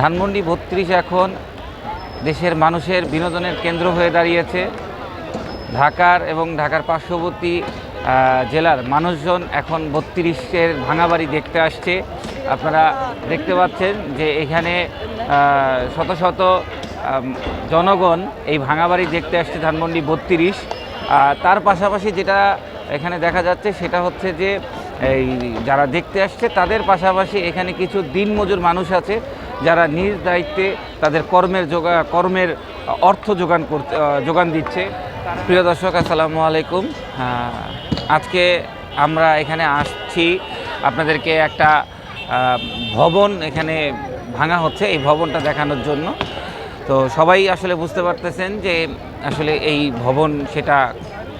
ধানমন্ডি বত্রিশ এখন দেশের মানুষের বিনোদনের কেন্দ্র হয়ে দাঁড়িয়েছে। ঢাকার এবং ঢাকার পার্শ্ববর্তী জেলার মানুষজন এখন বত্রিশের ভাঙাবাড়ি দেখতে আসছে। আপনারা দেখতে পাচ্ছেন যে এখানে শত শত জনগণ এই ভাঙাবাড়ি দেখতে আসছে ধানমন্ডি বত্রিশ। তার পাশাপাশি যেটা এখানে দেখা যাচ্ছে সেটা হচ্ছে যে, এই যারা দেখতে আসছে তাদের পাশাপাশি এখানে কিছু দিনমজুর মানুষ আছে। যারা নিজ দায়িত্বে তাদের কর্মের যোগা, কর্মের অর্থ যোগান করতে যোগান দিচ্ছে। প্রিয় দর্শক, আসসালামু আলাইকুম। আজকে আমরা এখানে আসছি। আপনাদেরকে একটা ভবন এখানে ভাঙা হচ্ছে। এই ভবনটা দেখানোর জন্য। তো সবাই আসলে বুঝতে পারতেছেন যে আসলে এই ভবন সেটা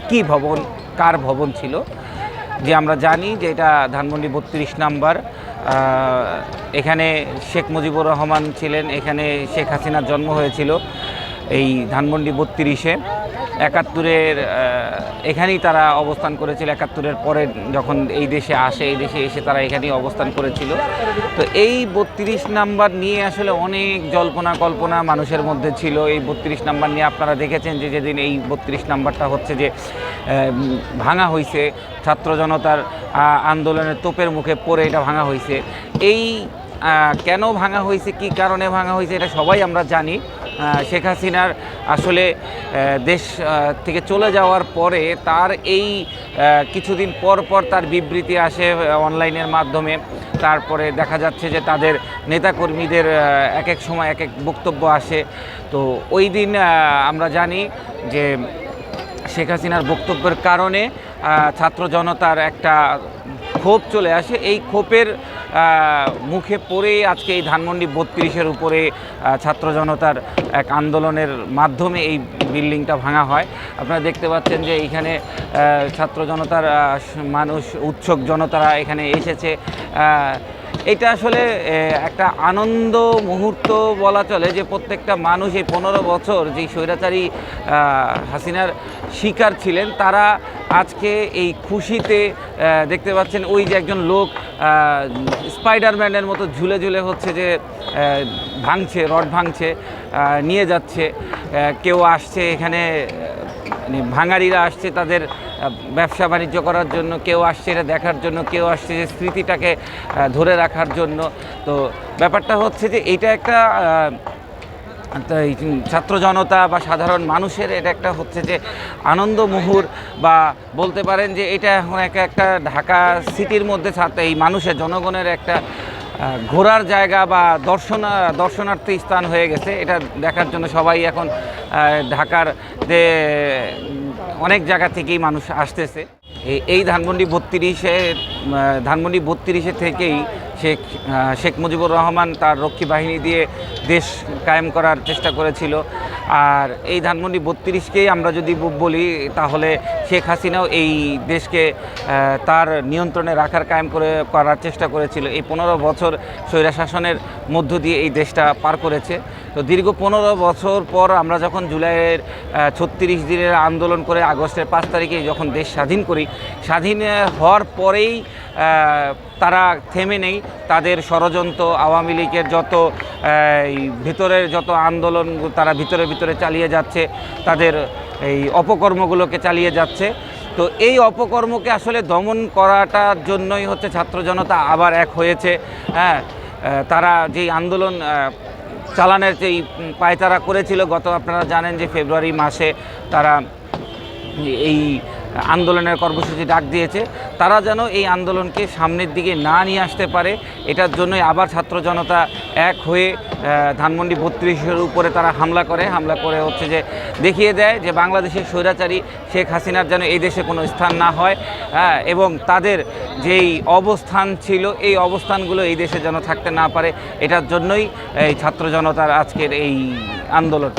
কি ভবন, কার ভবন ছিল? যে আমরা জানি যে এটা ধানমন্ডি বত্রিশ নাম্বার। এখানে শেখ মুজিবুর রহমান ছিলেন এখানে শেখ হাসিনার জন্ম হয়েছিল এই ধানমন্ডি বত্রিশে। একাত্তরের এখানেই তারা অবস্থান করেছিল, একাত্তরের পরে যখন এই দেশে আসে, এই দেশে এসে তারা এখানেই অবস্থান করেছিল। তো এই বত্রিশ নাম্বার নিয়ে আসলে অনেক জল্পনা কল্পনা মানুষের মধ্যে ছিল। এই বত্রিশ নাম্বার নিয়ে আপনারা দেখেছেন যে যেদিন এই বত্রিশ নাম্বারটা হচ্ছে যে ভাঙা হয়েছে ছাত্র জনতার আন্দোলনের তোপের মুখে পড়ে এটা ভাঙা হয়েছে এই কেন ভাঙা হয়েছে কি কারণে ভাঙা হয়েছে এটা সবাই আমরা জানি। শেখ হাসিনার আসলে দেশ থেকে চলে যাওয়ার পরে তার এই কিছুদিন পর পর তার বিবৃতি আসে অনলাইনের মাধ্যমে। তারপরে দেখা যাচ্ছে যে তাদের নেতাকর্মীদের এক এক সময় এক এক বক্তব্য আসে। তো ওই দিন আমরা জানি যে শেখ হাসিনার বক্তব্যের কারণে ছাত্র জনতার একটা ক্ষোভ চলে আসে। এই ক্ষোভের মুখে পড়েই আজকে এই ধানমন্ডি বত্রিশের উপরে ছাত্র জনতার এক আন্দোলনের মাধ্যমে এই বিল্ডিংটা ভাঙা হয়। আপনারা দেখতে পাচ্ছেন যে এইখানে ছাত্র জনতার মানুষ, উৎসুক জনতারা এখানে এসেছে। এটা আসলে একটা আনন্দ মুহূর্ত বলা চলে যে প্রত্যেকটা মানুষ এই পনেরো বছর যে স্বৈরাচারী হাসিনার শিকার ছিলেন, তারা আজকে এই খুশিতে দেখতে পাচ্ছেন ওই যে একজন লোক স্পাইডারম্যানের মতো ঝুলে ঝুলে হচ্ছে যে ভাঙছে, রড ভাঙছে নিয়ে যাচ্ছে কেউ আসছে এখানে মানে ভাঙারিরা আসছে তাদের ব্যবসা বাণিজ্য করার জন্য, কেউ আসছে এটা দেখার জন্য, কেউ আসছে যে স্মৃতিটাকে ধরে রাখার জন্য। তো ব্যাপারটা হচ্ছে যে এটা একটা ছাত্র জনতা বা সাধারণ মানুষের এটা একটা হচ্ছে যে আনন্দ মুহুর বা বলতে পারেন যে এটা এখন একটা একটা ঢাকা সিটির মধ্যে ছাত্র, এই মানুষের, জনগণের একটা ঘোরার জায়গা বা দর্শনা, দর্শনার্থী স্থান হয়ে গেছে। এটা দেখার জন্য সবাই এখন ঢাকার যে অনেক জায়গা থেকেই মানুষ আসতেছে। এই ধানমন্ডি বত্রিশে ধানমন্ডি বত্রিশে থেকেই শেখ শেখ মুজিবুর রহমান তার রক্ষী বাহিনী দিয়ে দেশ কায়েম করার চেষ্টা করেছিল। আর এই ধানমন্ডি বত্রিশকেই আমরা যদি বলি, তাহলে শেখ হাসিনাও এই দেশকে তার নিয়ন্ত্রণে রাখার কায়েম করে, করার চেষ্টা করেছিল। এই পনেরো বছর স্বৈরা শাসনের মধ্য দিয়ে এই দেশটা পার করেছে। তো দীর্ঘ পনেরো বছর পর আমরা যখন জুলাইয়ের ছত্রিশ দিনের আন্দোলন করে আগস্টের পাঁচ তারিখে যখন দেশ স্বাধীন করি, স্বাধীন হওয়ার পরেই তারা থেমে নেই। তাদের ষড়যন্ত্র, আওয়ামী লীগের যত ভিতরের যত আন্দোলন তারা ভিতরে ভিতরে চালিয়ে যাচ্ছে, তাদের এই অপকর্মগুলোকে চালিয়ে যাচ্ছে। তো এই অপকর্মকে আসলে দমন করাটার জন্যই হচ্ছে ছাত্র জনতা আবার এক হয়েছে। হ্যাঁ তারা যেই আন্দোলন চালানের যেই পায়তারা করেছিল গত আপনারা জানেন যে ফেব্রুয়ারি মাসে তারা এই আন্দোলনের কর্মসূচি ডাক দিয়েছে। তারা যেন এই আন্দোলনকে সামনের দিকে না নিয়ে আসতে পারে, এটার জন্যই আবার ছাত্র জনতা এক হয়ে ধানমন্ডি বত্রিশের উপরে তারা হামলা করে। হামলা করে হচ্ছে যে দেখিয়ে দেয় যে বাংলাদেশের স্বৈরাচারী শেখ হাসিনার যেন এই দেশে কোনো স্থান না হয় হ্যাঁ এবং তাদের যেই অবস্থান ছিল, এই অবস্থানগুলো এই দেশে যেন থাকতে না পারে, এটার জন্যই এই ছাত্র জনতার আজকের এই আন্দোলন।